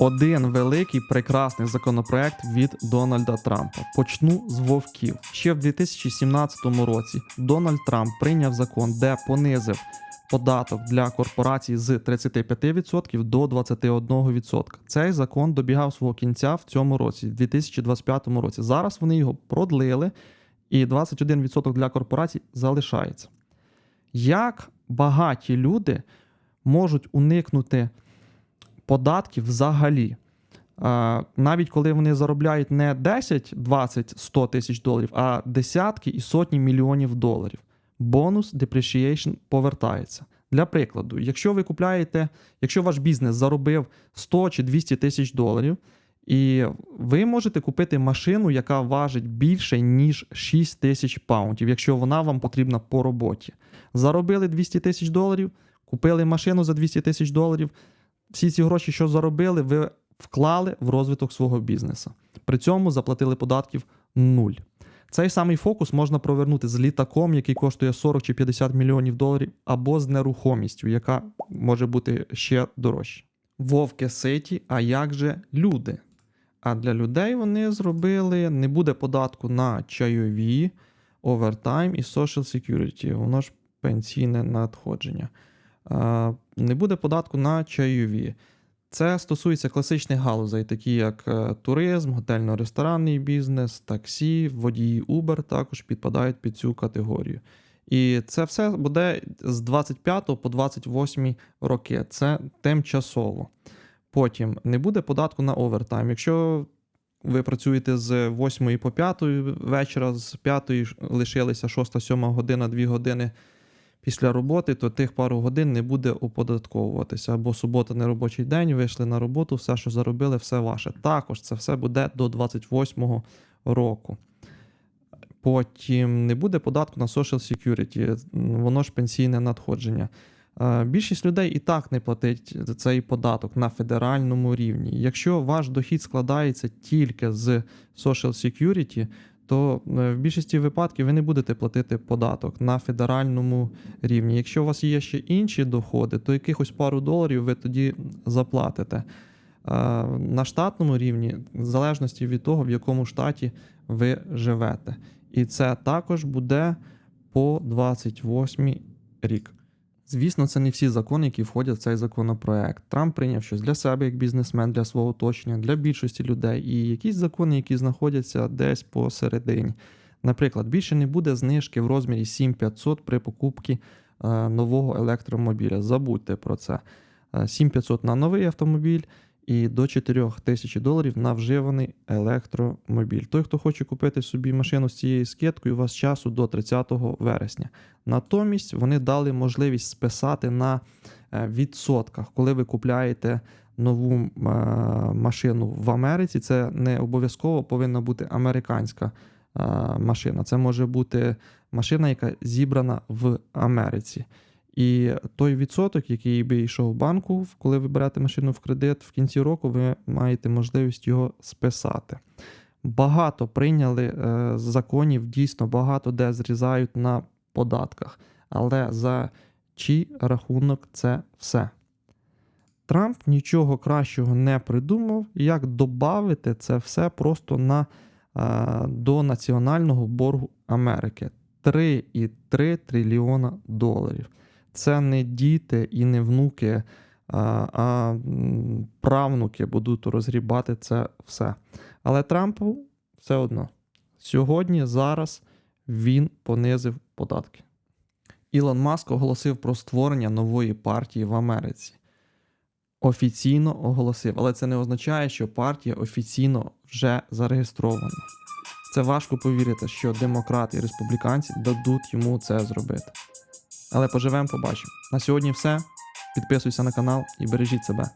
Один великий прекрасний законопроект від Дональда Трампа. Почну з вовків. Ще в 2017 році Дональд Трамп прийняв закон, де понизив податок для корпорацій з 35% до 21%. Цей закон добігав свого кінця в цьому році, в 2025 році. Зараз вони його продлили, і 21% для корпорацій залишається. Як багаті люди можуть уникнути податків взагалі? Навіть коли вони заробляють не 10, 20, 100 тисяч доларів, а десятки і сотні мільйонів доларів. Бонус depreciation повертається. Для прикладу, якщо ви купляєте, якщо ваш бізнес заробив 100 чи 200 тисяч доларів, і ви можете купити машину, яка важить більше, ніж 6 тисяч паунтів, якщо вона вам потрібна по роботі. Заробили 200 тисяч доларів, купили машину за 200 тисяч доларів. Всі ці гроші, що заробили, ви вклали в розвиток свого бізнесу. При цьому заплатили податків нуль. Цей самий фокус можна провернути з літаком, який коштує 40 чи 50 мільйонів доларів, або з нерухомістю, яка може бути ще дорожча. Вовки ситі, а як же люди? А для людей вони зробили не буде податку на чайові, овертайм і social security, воно ж пенсійне надходження. А, Не буде податку на чайові. Це стосується класичних галузей, такі як е, туризм, готельно-ресторанний бізнес, таксі, водії Uber також підпадають під цю категорію. І це все буде з 25 по 28 роки. Це тимчасово. Потім не буде податку на овертайм. Якщо ви працюєте з 8 по 5 вечора, з 5 лишилися 6-7 година, 2 години після роботи, то тих пару годин не буде оподатковуватися. Або субота не робочий день, вийшли на роботу, все, що заробили, все ваше. Також це все буде до 28 року. Потім не буде податку на Social Security, воно ж пенсійне надходження. Е, Більшість людей і так не платить цей податок на федеральному рівні. Якщо ваш дохід складається тільки з Social Security, то е, в більшості випадків ви не будете платити податок на федеральному рівні. Якщо у вас є ще інші доходи, то якихось пару доларів ви тоді заплатите. Е, На штатному рівні, в залежності від того, в якому штаті ви живете. І це також буде по 28 рік. Звісно, це не всі закони, які входять в цей законопроект. Трамп прийняв щось для себе як бізнесмен, для свого оточення, для більшості людей, і якісь закони, які знаходяться десь посередині. Наприклад, більше не буде знижки в розмірі 7500 при покупці е, нового електромобіля. Забудьте про це. Е, 7500 на новий автомобіль і до 4000 доларів на вживаний електромобіль. Той, хто хоче купити собі машину з цією скидкою, у вас часу до 30 вересня. Натомість вони дали можливість списати на е, відсотках, коли ви купляєте нову е, машину в Америці. Це не обов'язково повинна бути американська е, машина. Це може бути машина, яка зібрана в Америці. І той відсоток, який би йшов банку, коли ви берете машину в кредит, в кінці року ви маєте можливість його списати. Багато прийняли е, законів, дійсно багато де зрізають на податках. Але за чий рахунок це все? Трамп нічого кращого не придумав, як додати це все просто на, е, до національного боргу Америки 3,3 трильйона доларів це не діти і не внуки, а, а правнуки будуть розгрібати це все. Але Трампу все одно. Сьогодні, зараз він понизив податки. Ілон Маск оголосив про створення нової партії в Америці. Офіційно оголосив, але це не означає, що партія офіційно вже зареєстрована. Це важко повірити, що демократи і республіканці дадуть йому це зробити. Але поживемо, побачимо. На сьогодні все. Підписуйся на канал і бережіть себе.